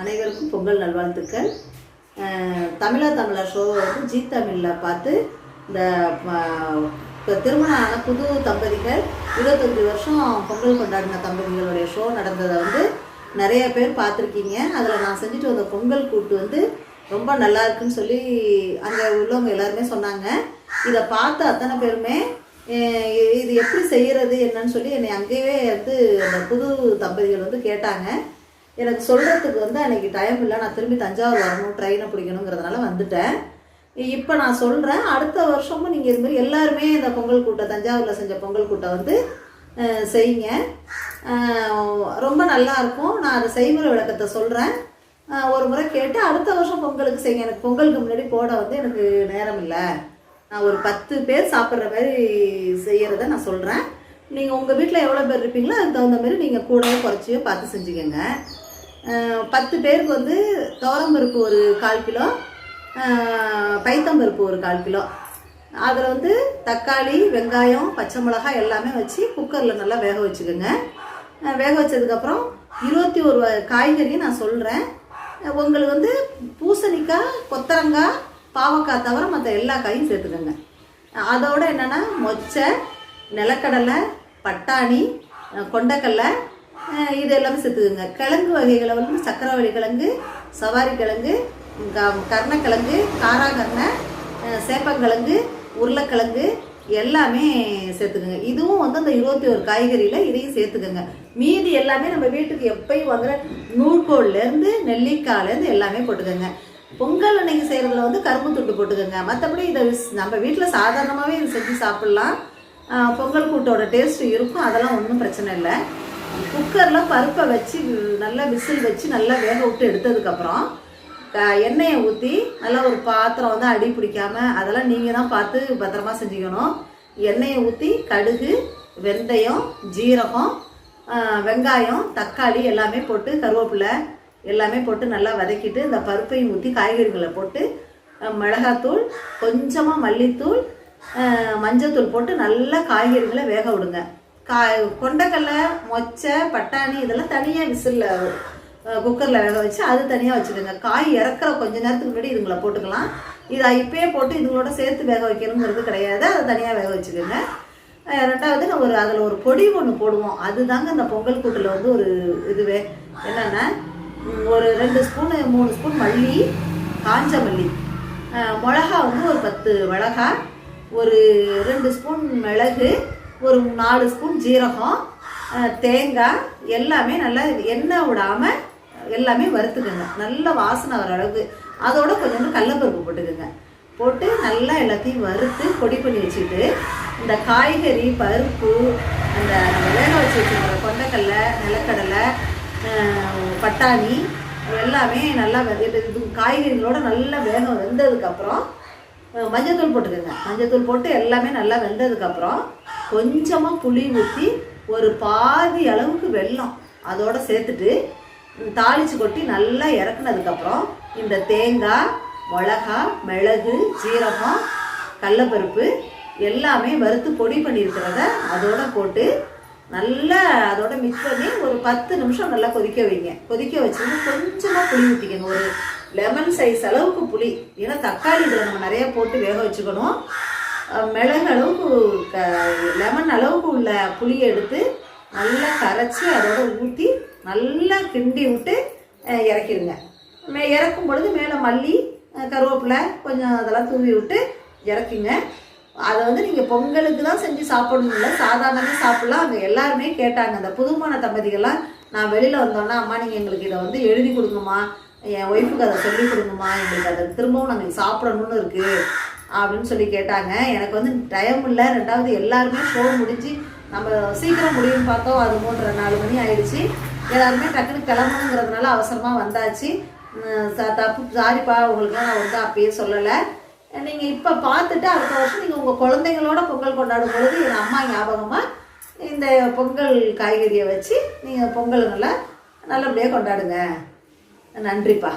அனைவருக்கும் பொங்கல் நல்வாழ்த்துக்கள். தமிழா தமிழா ஷோ வந்து ஜி தமிழில் பார்த்து இந்த இப்போ திருமணம் ஆன புது தம்பதிகள் இருபத்தஞ்சி வருஷம் பொங்கல் கொண்டாடின தம்பதிகளுடைய ஷோ நடந்ததை வந்து நிறைய பேர் பார்த்துருக்கீங்க. அதில் நான் செஞ்சுட்டு வந்த பொங்கல் கூட்டு வந்து ரொம்ப நல்லா இருக்குன்னு சொல்லி அங்கே உள்ளவங்க எல்லாருமே சொன்னாங்க. இதை பார்த்த அத்தனை பேருமே இது எப்படி செய்கிறது என்னன்னு சொல்லி என்னை அங்கேயே வந்து அந்த புது தம்பதிகள் வந்து கேட்டாங்க. எனக்கு சொல்கிறதுக்கு வந்து அன்றைக்கி டைம் இல்லை. நான் திரும்பி தஞ்சாவூர் வரணும் ட்ரெயினை பிடிக்கணுங்கிறதுனால வந்துட்டேன். இப்போ நான் சொல்கிறேன் அடுத்த வருஷமும் நீங்கள் இது எல்லாருமே இந்த பொங்கல் கூட்டம் தஞ்சாவூரில் செஞ்ச பொங்கல் கூட்டம் வந்து செய்யுங்க. ரொம்ப நல்லா இருக்கும். நான் அந்த செய்முறை விளக்கத்தை சொல்கிறேன் ஒரு முறை கேட்டு அடுத்த வருஷம் பொங்கலுக்கு செய்யுங்க. எனக்கு பொங்கலுக்கு முன்னாடி போட வந்து எனக்கு நேரம் இல்லை. நான் ஒரு பத்து பேர் சாப்பிட்ற மாதிரி செய்கிறத நான் சொல்கிறேன் நீங்கள் உங்கள் வீட்டில் எவ்வளோ பேர் இருப்பீங்களோ அதுக்கு தகுந்த மாதிரி நீங்கள் கூடவோ குறைச்சியோ பார்த்து செஞ்சுக்கோங்க. பத்து பேருக்கு வந்து துவரம்பருப்பு ஒரு கால் கிலோ பைத்தம்பருப்பு ஒரு கால் கிலோ. அதில் வந்து தக்காளி வெங்காயம் பச்சை மிளகாய் எல்லாமே வச்சு குக்கரில் நல்லா வேக வச்சுக்கோங்க. வேக வச்சதுக்கப்புறம் இருபத்தி ஒரு காய்கறியும் காய்கறி நான் சொல்கிறேன் உங்களுக்கு வந்து பூசணிக்காய் கொத்தரங்காய் பாவக்காய் தவிர மற்ற எல்லா காயும் சேர்த்துக்கோங்க. அதோட என்னென்னா மொச்சை நிலக்கடலை பட்டாணி கொண்டக்கடலை இது எல்லாமே சேர்த்துக்குங்க கிழங்கு வகைகளை வந்து சக்கரவள்ளி கிழங்கு சவாரி கிழங்கு க- கருணக்கிழங்கு காராகருணை சேப்பங்கிழங்கு உருளைக்கிழங்கு எல்லாமே சேர்த்துக்குங்க. இதுவும் வந்து அந்த இருபத்தி ஒரு காய்கறியில் இதையும் சேர்த்துக்கோங்க. மீதி எல்லாமே நம்ம வீட்டுக்கு எப்பயும் வாங்குற நூற்கோல்லேருந்து நெல்லிக்காயிலேருந்து எல்லாமே போட்டுக்கோங்க. பொங்கல் அன்னைக்கு செய்கிறதுல வந்து கரும்பு துட்டு போட்டுக்கோங்க. மற்றபடி இதை நம்ம வீட்டில் சாதாரணமாகவே இது செஞ்சு சாப்பிட்லாம். பொங்கல் கூட்டோட டேஸ்ட் இருக்கும். அதெல்லாம் ஒன்றும் பிரச்சனை இல்லை. குக்கரில் பருப்பை வச்சு நல்லா விசில் வச்சு நல்லா வேக விட்டு எடுத்ததுக்கப்புறம் எண்ணெயை ஊற்றி நல்லா ஒரு பாத்திரம் வந்து அடி பிடிக்காமல் அதெல்லாம் நீங்கள் தான் பார்த்து பத்திரமா செஞ்சுக்கணும். எண்ணெயை ஊற்றி கடுகு வெந்தயம் ஜீரகம் வெங்காயம் தக்காளி எல்லாமே போட்டு கருவேப்பிலை எல்லாமே போட்டு நல்லா வதக்கிட்டு இந்த பருப்பையும் ஊற்றி காய்கறிகளை போட்டு மிளகாத்தூள் கொஞ்சமாக மல்லித்தூள் மஞ்சத்தூள் போட்டு நல்லா காய்கறிகளை வேக விடுங்க. காய் கொண்டக்கடலை மொச்சை பட்டாணி இதெல்லாம் தனியாக விசிலில் குக்கரில் வேக வச்சு அது தனியாக வச்சுக்கோங்க காய் இறக்குற கொஞ்ச நேரத்துக்கு முன்னாடி இதுங்களை போட்டுக்கலாம். இதை இப்பயே போட்டு இதுங்களோட சேர்த்து வேக வைக்கணுங்கிறது கிடையாது. அதை தனியாக வேக வச்சுக்கோங்க ரெண்டாவது நான் ஒரு அதில் ஒரு பொடி ஒன்று போடுவோம். அதுதாங்க அந்த பொங்கல் கூட்டில் வந்து ஒரு இதுவே. என்னென்னா ஒரு ரெண்டு ஸ்பூனு மூணு ஸ்பூன் மல்லி காஞ்ச மல்லி. மிளகா வந்து ஒரு பத்து மிளகா ஒரு ரெண்டு ஸ்பூன் மிளகு ஒரு நாலு ஸ்பூன் ஜீரகம் தேங்காய் எல்லாமே நல்லா எண்ணெய் விடாமல் எல்லாமே வறுத்துக்கோங்க. நல்ல வாசனை வர அளவுக்கு. அதோட கொஞ்சோண்டு கடலப்பருப்பு போட்டுக்கோங்க. போட்டு நல்லா எல்லாத்தையும் வறுத்து பொடி பண்ணி வச்சுட்டு இந்த காய்கறி பருப்பு அந்த நம்ம வேக வச்சு வச்சுருக்கிற கொண்டைக்கடலை நிலக்கடலை பட்டாணி எல்லாமே நல்லா இது காய்கறிகளோட நல்லா வேகம் வெந்ததுக்கப்புறம் மஞ்சத்தூள் போட்டுக்கோங்க. மஞ்சத்தூள் போட்டு எல்லாமே நல்லா வெந்ததுக்கப்புறம் கொஞ்சமாக புளி ஊற்றி ஒரு பாதி அளவுக்கு வெல்லம் அதோட சேர்த்துட்டு தாளித்து தாளிச்சு கொட்டி நல்லா இறக்குனதுக்கப்புறம் இந்த தேங்காய் மிளகா மிளகு ஜீரகம் கடலப்பருப்பு எல்லாமே வறுத்து பொடி பண்ணியிருக்கிறத அதோட போட்டு நல்லா அதோட மிக்ஸ் பண்ணி ஒரு பத்து நிமிஷம் நல்லா கொதிக்க வைங்க. கொதிக்க வச்சு கொஞ்சமாக புளி ஊற்றிக்கங்க ஒரு லெமன் சைஸ் அளவுக்கு புளி. ஏன்னா தக்காளி இதில் நம்ம நிறைய போட்டு வேக வச்சுக்கணும். மிளகு அளவுக்கு க லெமன் அளவுக்கு உள்ள புளியை எடுத்து நல்லா கரைச்சி அதோட ஊற்றி நல்லா கிண்டி விட்டு இறக்கிடுங்க. மே இறக்கும் பொழுது மேலே மல்லி கருவேப்பிலை கொஞ்சம் அதெல்லாம் தூவி விட்டு இறக்குங்க. அதை வந்து நீங்கள் பொங்கலுக்கு தான் செஞ்சு சாப்பிடணும் இல்லை சாதாரணமாக சாப்பிடலாம். அங்கே எல்லாருமே கேட்டாங்க. அந்த புதுமான தம்பதிகள்லாம் நான் வெளியில் வந்தோன்னா அம்மா நீங்கள் எங்களுக்கு இதை வந்து எழுதி கொடுங்கம்மா. என் ஒய்ஃபுக்கு அதை சொல்லி கொடுங்கம்மா எங்களுக்கு அதை திரும்பவும் நாங்கள் சாப்பிடணும்னு இருக்குது அப்படின்னு சொல்லி கேட்டாங்க. எனக்கு வந்து டைம் இல்லை ரெண்டாவது எல்லாருமே ஷோ முடிஞ்சு நம்ம சீக்கிரம் முடியும்னு பார்த்தோம் அது மூன்றரை நாலு மணி ஆயிடுச்சு. எல்லாருமே டக்குன்னு கிளம்பணுங்கிறதுனால அவசரமாக வந்தாச்சு. தப்பு சாரிப்பா உங்களுக்குலாம் நான் வந்து அப்பயே சொல்லலை. நீங்கள் இப்போ பார்த்துட்டு அடுத்த வருஷம் நீங்கள் உங்கள் குழந்தைங்களோட பொங்கல் கொண்டாடும் பொழுது என் அம்மா ஞாபகமாக இந்த பொங்கல் காய்கறியை வச்சு நீங்கள் பொங்கல் நல்லா நல்லபடியாக கொண்டாடுங்க. நன்றிப்பா.